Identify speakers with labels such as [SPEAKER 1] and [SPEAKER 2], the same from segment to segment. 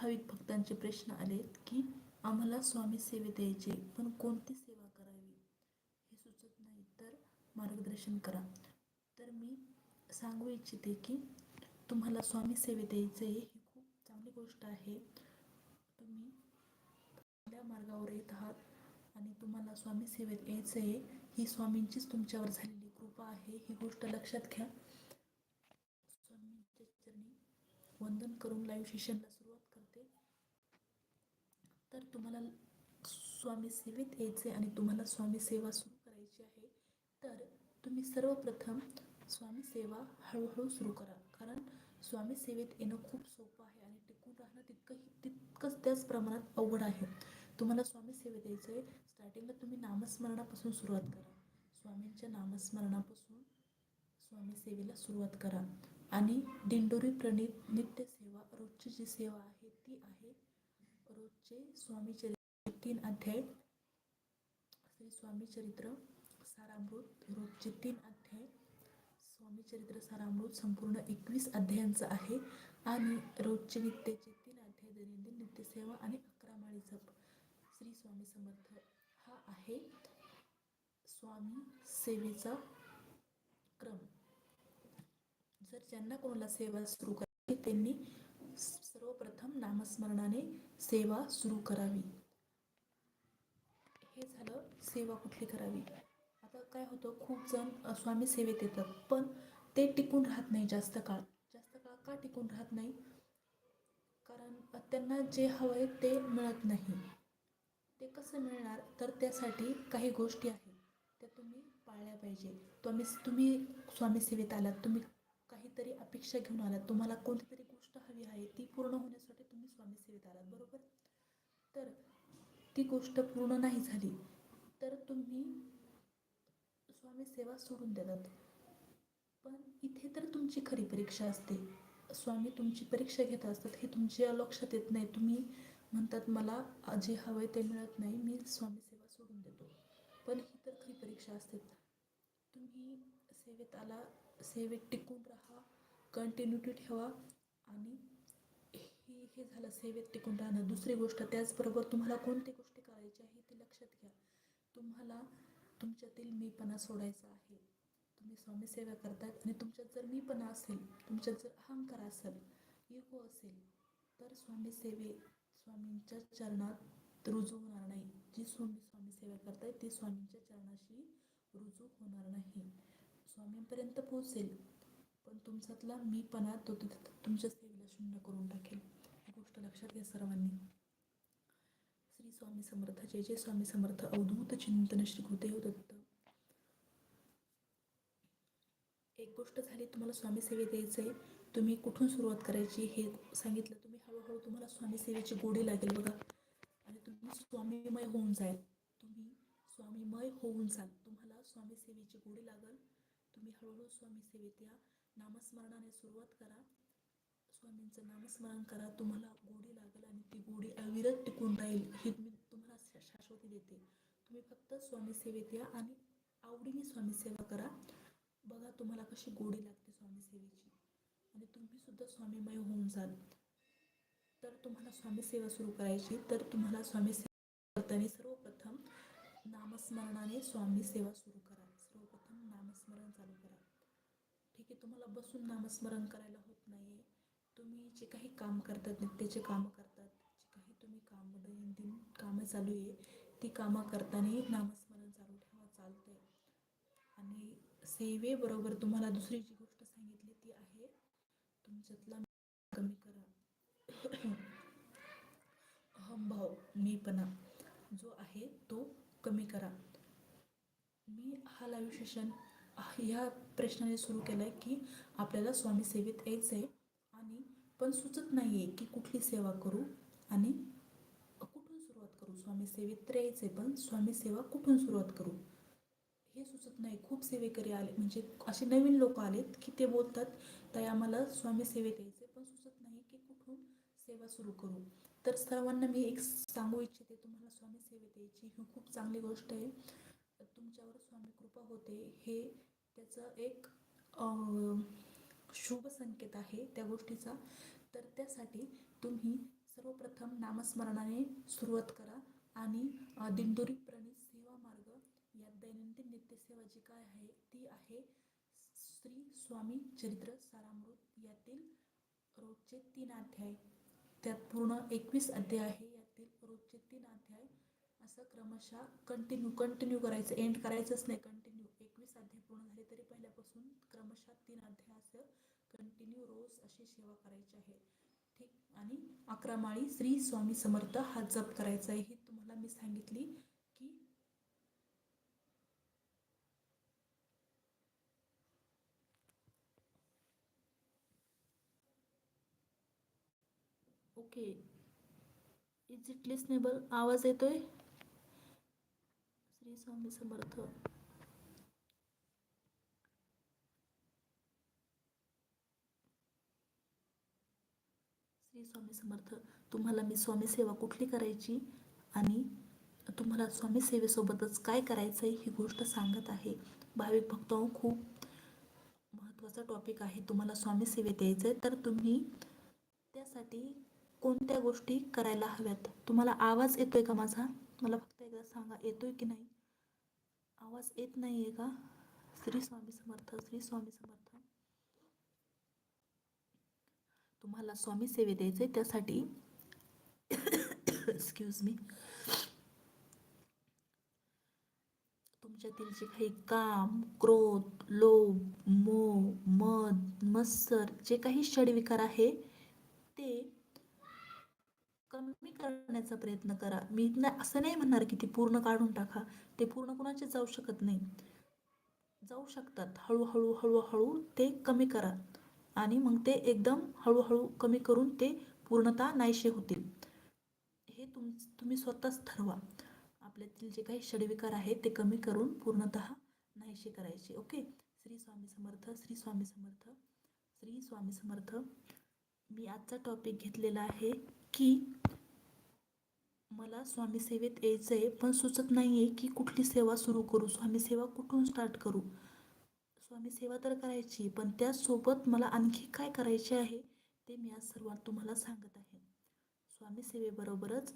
[SPEAKER 1] भाविक भक्तांचे प्रश्न आलेत की आम्हाला स्वामी सेवे द्यायचे पण कोणती सेवा करावी? हे सुचत नाही तर मार्गदर्शन करा. तर मी सांगू इच्छिते की तुम्हाला स्वामी सेवे द्यायचे आहे ही खूप चांगली गोष्ट आहे. तुम्ही चांगल्या मार्गावर येत आहात आणि तुम्हाला स्वामी सेवेत यायचं आहे ही स्वामींचीच तुमच्यावर झालेली कृपा आहे. ही गोष्ट लक्षात घ्या. स्वामींच्या चरणी वंदन करून लाईव्ह सेशनला तर तुम्हाला स्वामी सेवेत यायचे आणि तुम्हाला स्वामी सेवा सुरू करायची आहे. तर तुम्ही सर्वप्रथम स्वामी सेवा हळूहळू सुरू करा. कारण स्वामी सेवेत येणं खूप सोपं आहे आणि टिकून राहणं तितकंही तितकंच त्याच प्रमाणात अवघड आहे. तुम्हाला स्वामी सेवेत यायचं आहे स्टार्टिंगला तुम्ही नामस्मरणापासून सुरुवात करा. स्वामींच्या नामस्मरणापासून स्वामी सेवेला सुरुवात करा. आणि दिंडोरी प्रणित नित्य सेवा रोजची जी सेवा आहे आहे रोजचे स्वामी चरित्र तीन अध्याय. श्री स्वामी चरित्र सारामृत रोजचे तीन अध्याय. स्वामी चरित्र सारामृत संपूर्ण एकवीस अध्यायांचं आहे. आणि रोजचे नित्याचे तीन अध्याय दैनंदिन नित्यसेवा आणि अकरा माळी जप. श्री स्वामी समर्थ हा आहे स्वामी सेवेचा क्रम. जर ज्यांना कोणाला सेवा सुरू करायची त्यांनी सर्वप्रथम नामस्मरणाने सेवा सुरू करावी. हे झालं सेवा कुठली करावी? आता काय होतं खूप जण स्वामी सेवेत येतात पण ते टिकून राहत नाही जास्त काळ. जास्त काळ का टिकून राहत नाही? कारण त्यांना जे हवं आहे ते मिळत नाही. ते कसं मिळणार? तर त्यासाठी काही गोष्टी आहेत. त्या तुम्ही पाळल्या पाहिजे. तुम्ही तुम्ही स्वामी सेवेत आलात तुम्ही काहीतरी अपेक्षा घेऊन आलात. तुम्हाला कोणतीतरी गोष्ट हवी आहे ती पूर्ण होण्यासाठी तुम्ही स्वामी सेवेत आलात बरोबर? तर ती गोष्ट पूर्ण नाही झाली तर तुम्ही स्वामी सेवा सोडून देतात. पण इथे तर तुमची खरी परीक्षा असते. स्वामी तुमची परीक्षा घेत असतात हे तुमच्या लक्षात येत नाही. तुम्ही म्हणतात मला जे हवं ते मिळत नाही मी स्वामी सेवा सोडून देतो. पण ही तर खरी परीक्षा असते. तुम्ही सेवेत आला सेवेत टिकून राहा कंटिन्युटी ठेवा. आणि हे हे झालं सेवेत टिकून राहणं. दुसरी गोष्ट त्याचबरोबर तुम्हाला कोणती गोष्टी करायची आहे ते लक्षात घ्या. तुम्हाला तुमच्यातील मीपणा सोडायचा आहे. तुम्ही स्वामी सेवा करतायत आणि तुमच्यात जर मीपणा असेल तुमच्यात जर अहंकार असेल इगो असेल तर स्वामी सेवे स्वामींच्या चरणात रुजू होणार नाही. जी स्वामी स्वामी सेवा करतायत ती स्वामींच्या चरणाशी रुजू होणार नाही. स्वामींपर्यंत पोहोचेल. पण तुमच्यातला मीपणा तो तिथं तुमच्या सेवेला शून्य करून टाकेल. ही गोष्ट लक्षात घ्या सर्वांनी. श्री स्वामी समर्थ जय जय स्वामी समर्थ. अवधूत चिंतन श्री गुरुदेव दत्त. एक गोष्ट झाली तुम्हाला स्वामी सेवे द्यायचं आहे तुम्ही कुठून सुरुवात करायची हे सांगितलं. तुम्ही हळूहळू तुम्हाला स्वामी सेवेची गोडी लागेल बघा. आणि तुम्ही स्वामीमय होऊन जाल. तुम्ही स्वामीमय होऊन जाल. तुम्हाला स्वामी सेवेची गोडी लागेल. तुम्ही हळूहळू स्वामी सेवेत या. नामस्मरणाने सुरुवात करा. स्वामींचं नामस्मरण करा. तुम्हाला गोडी लागेल आणि ती गोडी अविरत टिकून राहील ही मी तुम्हाला शा- शाश्वती देते. तुम्ही फक्त स्वामी सेवेत या आणि आवडीने स्वामी सेवा करा. बघा तुम्हाला कशी गोडी लागते स्वामी सेवेची. आणि तुम्ही सुद्धा स्वामीमय होऊन जाल. तर तुम्हाला स्वामी सेवा सुरू करायची. तर तुम्हाला स्वामी सेवा करताना सर्वप्रथम नामस्मरणाने स्वामी सेवा सुरू करा सर्वप्रथम नामस्मरण चालू करा की तुम्हाला बसून नामस्मरण करायला होत नाही आहे तुम्ही जे काही काम करतात नित्याचे कामं करतात जे काही तुम्ही काम दैनंदिन कामं चालू आहे ती कामं करतानाही नामस्मरण चालू ठेवा चालतंय. आणि सेवेबरोबर तुम्हाला दुसरी जी गोष्ट सांगितली ती आहे तुमच्यातला कमी करा. अहंभाव मीपणा जो आहे तो कमी करा. मी हा लाईव्ह सेशन ह्या प्रश्नाने सुरू केला आहे की आपल्याला स्वामी सेवेत यायचं आहे आणि पण सुचत नाही आहे की कुठली सेवा करू आणि कुठून सुरुवात करू. स्वामी सेवेत तर यायचं आहे पण स्वामी सेवा कुठून सुरुवात करू? हे सुचत नाही. खूप सेवेकरी आले म्हणजे असे नवीन लोक आलेत की ते बोलतात ताई आम्हाला स्वामी सेवेत यायचे पण सुचत नाही की कुठून सेवा सुरू करू. तर सर्वांना मी एक सांगू इच्छिते तुम्हाला स्वामी सेवेत यायची ही खूप चांगली गोष्ट आहे. तुमच्यावर स्वामी कृपा होते. हे त्याचं एक शुभ संकेत आहे त्या गोष्टीचा. तर त्यासाठी तुम्ही सर्वप्रथम नामस्मरणाने सुरुवात करा आणि दिंडोरी प्रणित सेवा मार्ग या दैनंदिन नित्यसेवा जी काय आहे ती आहे श्री स्वामी चरित्र सारामृत यातील रोजचे तीन अध्याय. त्यात पूर्ण एकवीस अध्याय आहे यातील रोजचे तीन अध्याय. असं क्रमशः कंटिन्यू कंटिन्यू करायचं एंड करायचंच नाही कंटिन्यू अध्याय पूर्ण झाले तरी पहिल्यापासून क्रमशः तीन अध्याय असं कंटिन्यू रोज अशी सेवा करायची आहे. ठीक आणि अकरा माळी श्री स्वामी समर्थ हा जप करायचा आहे. ही तुम्हाला मी सांगितली की ओके. इज इट लिसनेबल आवाज येतोय? श्री स्वामी समर्थ. हे स्वामी समर्थ? तुम्हाला मी स्वामी सेवा कुठली करायची? आणि तुम्हाला स्वामी सेवेसोबतच काय करायचं आहे ही गोष्ट सांगत आहे. भाविक भक्त खूप महत्त्वाचा टॉपिक आहे. तुम्हाला स्वामी सेवेत यायचं आहे तर तुम्ही त्यासाठी कोणत्या गोष्टी करायला हव्यात? तुम्हाला आवाज येतोय का माझा? मला फक्त एकदा सांगा येतोय की नाही? आवाज येत नाही आहे का? श्री स्वामी समर्थ श्री स्वामी समर्थ. तुम्हाला स्वामी सेवे द्यायचे त्यासाठी एक्सक्यूज मी तुमच्यातील जे काही काम क्रोध लोभ मोह मद मत्सर जे काही षडविकार आहे ते कमी करण्याचा प्रयत्न करा. मी ना असं नाही म्हणणार की ते पूर्ण काढून टाका. ते पूर्ण कुणाचे जाऊ शकत नाही. जाऊ शकतात. हळूहळू हळूहळू ते कमी करा. आणि मग ते एकदम हळूहळू कमी करून ते पूर्णतः नाहीशे होतील. हे तुम तुम्ही स्वतःच ठरवा. आपल्यातील जे काही षडविकार आहेत ते कमी करून पूर्णतः नाहीशे करायचे. ओके? श्री स्वामी समर्थ श्री स्वामी समर्थ श्री स्वामी समर्थ. मी आजचा टॉपिक घेतलेला आहे की मला स्वामी सेवेत यायचं आहे पण सुचत नाही आहे की कुठली सेवा सुरू करू. स्वामी सेवा कुठून स्टार्ट करू? स्वामी सेवा तर करायची पण त्यासोबत मला आणखी काय करायचे आहे ते मी आज सर्वात तुम्हाला सांगत आहे. स्वामी सेवेबरोबरच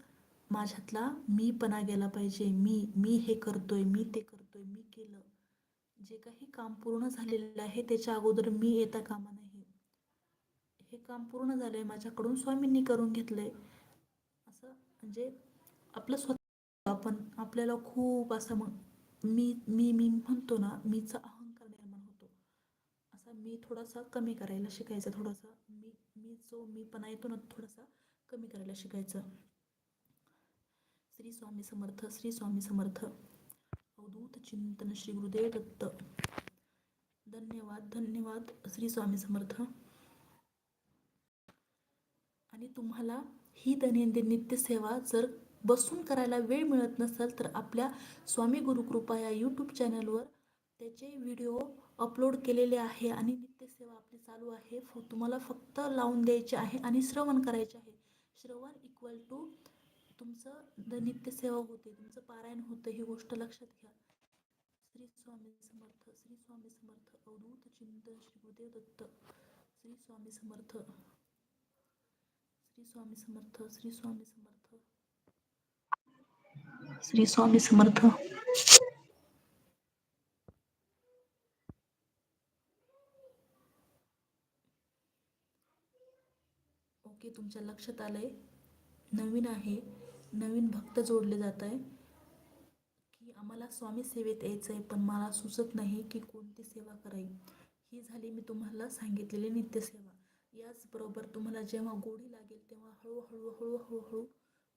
[SPEAKER 1] माझ्यातला मीपणा गेला पाहिजे. मी मी हे करतोय मी ते करतोय मी केलं. जे काही काम पूर्ण झालेलं आहे त्याच्या अगोदर मी येता कामा नाही हे काम पूर्ण झालं आहे माझ्याकडून स्वामींनी करून घेतलं आहे असं म्हणजे आपलं स्वतः आपण आपल्याला खूप असं मग मी मी मी म्हणतो ना मीचा अहंकार निर्माण होतो असा मी थोडासा कमी करायला शिकायचं थोडासा मी मी जो मीपणा येतो ना थोडासा कमी करायला शिकायचं. श्री स्वामी समर्थ श्री स्वामी समर्थ. अवधूत चिंतन श्री गुरुदेव दत्त. धन्यवाद धन्यवाद श्री स्वामी समर्थ. आणि तुम्हाला ही दैनंदिन नित्यसेवा जर बसून करायला वेळ मिळत नसेल तर आपल्या स्वामी गुरुकृपा या यूट्यूब चॅनलवर त्याचे व्हिडिओ अपलोड केलेले आहे आणि नित्यसेवा आपली चालू आहे. फ तुम्हाला फक्त लावून द्यायचे आहे आणि श्रवण करायचे आहे. श्रवण इक्वल टू तुमचं द नित्यसेवा होते. तुमचं पारायण होतं ही गोष्ट लक्षात घ्या. श्री स्वामी समर्थ श्री स्वामी समर्थ अवधूत चिंतन श्री गुरुदेव दत्त. श्री स्वामी समर्थ. श्री स्वामी समर्थ श्री स्वामी समर्थ. श्री स्वामी समर्थ. ओके तुमच्या लक्षात आलं आहे नवीन आहे नवीन भक्त जोडले जात आहे की आम्हाला स्वामी सेवेत यायचं आहे पण मला सुचत नाही की कोणती सेवा करावी. ही झाली मी तुम्हाला सांगितलेली नित्यसेवा. याचबरोबर तुम्हाला जेव्हा गोडी लागेल तेव्हा हळूहळू हळूहळू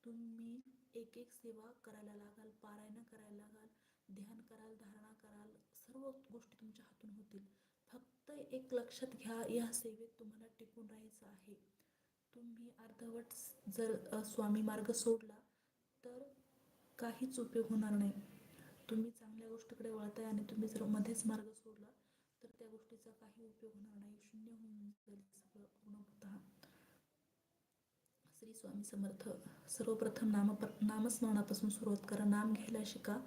[SPEAKER 1] तुम्ही एक एक सेवा करायला लागाल पारायणं करायला लागाल ध्यान कराल धारणा कराल सर्व गोष्टी तुमच्या हातून होतील. फक्त एक लक्षात घ्या या सेवेत तुम्हाला टिकून राहायचं आहे. तुम्ही अर्धवट जर स्वामी मार्ग सोडला तर काहीच उपयोग होणार नाही. तुम्ही चांगल्या गोष्टीकडे वळताय आणि तुम्ही जर मध्येच मार्ग सोडला तर त्या गोष्टीचा काही उपयोग होणार नाही. शून्य होऊन जाईल सगळं पूर्णतः श्री स्वामी समर्थ सर्वप्रथम नाम नामस्मरणापासून सुरुवात करा. नाम घ्यायला शिका.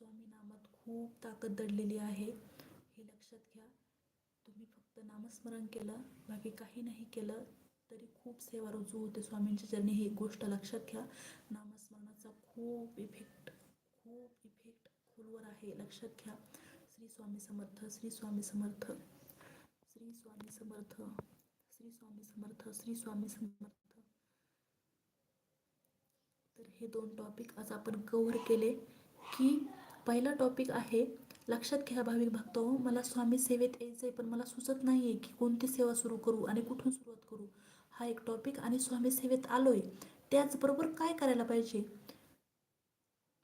[SPEAKER 1] स्वामी नामात खूप ताकद दडलेली आहे. हे लक्षात घ्या. तुम्ही फक्त नामस्मरण केलं बाकी काही नाही केलं तरी खूप सेवा रुजू होते. स्वामींच्या चरणी ही गोष्ट लक्षात घ्या. नामस्मरणाचा खूप इफेक्ट खूप इफेक्ट खोलवर आहे. लक्षात घ्या. श्री स्वामी समर्थ श्री स्वामी समर्थ श्री स्वामी समर्थ श्री स्वामी समर्थ श्री स्वामी समर्थ. तर हे दोन टॉपिक आज आपण कव्हर केले की पहिला टॉपिक आहे लक्षात घ्या भाविक भक्त मला स्वामी सेवेत यायचं आहे पण मला सुचत नाही आहे की कोणती सेवा सुरू करू आणि कुठून सुरुवात करू. हा एक टॉपिक आणि स्वामी सेवेत आलो आहे त्याचबरोबर काय करायला पाहिजे?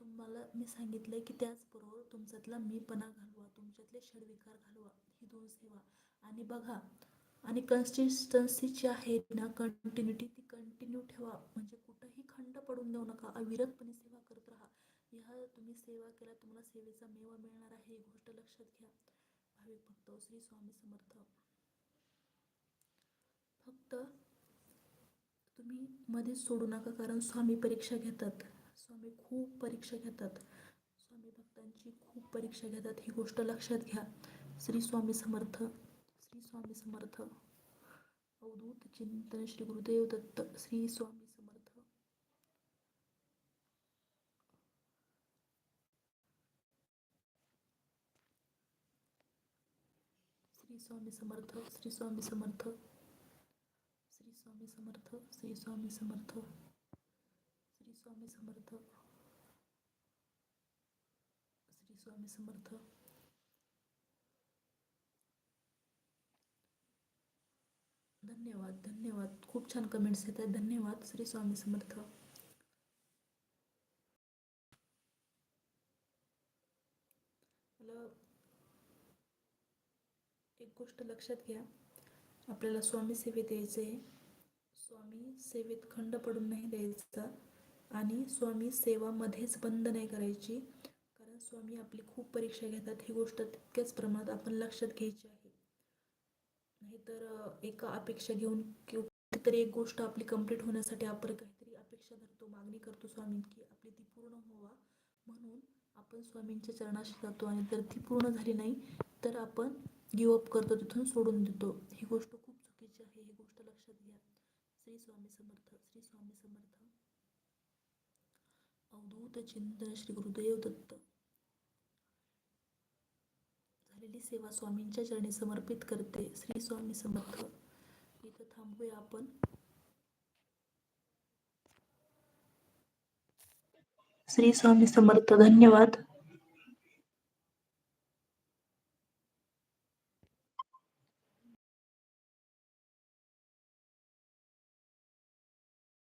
[SPEAKER 1] तुम्हाला मी सांगितलं की त्याचबरोबर तुमच्यातला मीपणा घालवा तुमच्यातले षडविकार घालवा. ही दोन सेवा. आणि बघा आणि कन्सिस्टन्सी जी आहे ना कंटिन्युटी ती कंटिन्यू ठेवा. म्हणजे कुठंही खंड पडून देऊ नका. अविरतपणे सेवा करत राहा. ह्या तुम्ही सेवा केला तुम्हाला सेवेचा मेवा मिळणार आहे. ही गोष्ट लक्षात घ्या. भाविक भक्त श्री स्वामी समर्थ. फक्त तुम्ही मध्येच सोडू नका कारण स्वामी परीक्षा घेतात. स्वामी खूप परीक्षा घेतात. स्वामी भक्तांची खूप परीक्षा घेतात. ही गोष्ट लक्षात घ्या. श्री स्वामी समर्थ, श्री स्वामी समर्थ. अवधूत चिंतन श्री गुरुदेव दत्त, श्री स्वामी समर्थ. श्री स्वामी समर्थ, श्री स्वामी समर्थ. स्वामी समर्थ श्री स्वामी समर्थ श्री स्वामी समर्थ श्री स्वामी समर्थ. धन्यवाद धन्यवाद. खूप छान कमेंट्स येत आहेत. धन्यवाद श्री स्वामी समर्थ. मला एक गोष्ट लक्षात घ्या. आपल्याला स्वामी सेवेत यायचं आहे स्वामी सेवेत खंड पडून नाही द्यायचा आणि स्वामी सेवामध्येच बंद नाही करायची कारण स्वामी आपली खूप परीक्षा घेतात. ही गोष्ट तितक्याच प्रमाणात आपण लक्षात घ्यायची आहे. नाहीतर एका अपेक्षा घेऊन किंवा तरी एक गोष्ट आपली कंप्लीट होण्यासाठी आपण काहीतरी अपेक्षा धरतो मागणी करतो स्वामी की आपली ती पूर्ण व्हावा म्हणून आपण स्वामींच्या चरणाशी जातो आणि जर ती पूर्ण झाली नाही तर आपण गिवअप करतो तिथून सोडून देतो. ही गोष्ट खूप चुकीची आहे ही गोष्ट लक्षात घ्या. श्री स्वामी समर्थ श्री स्वामी समर्थ. अवधूत चिंतन श्री गुरुदेव दत्त. झालेली सेवा स्वामींच्या चरणी समर्पित करते. श्री स्वामी समर्थ. इथं थांबूया आपण. श्री स्वामी समर्थ धन्यवाद.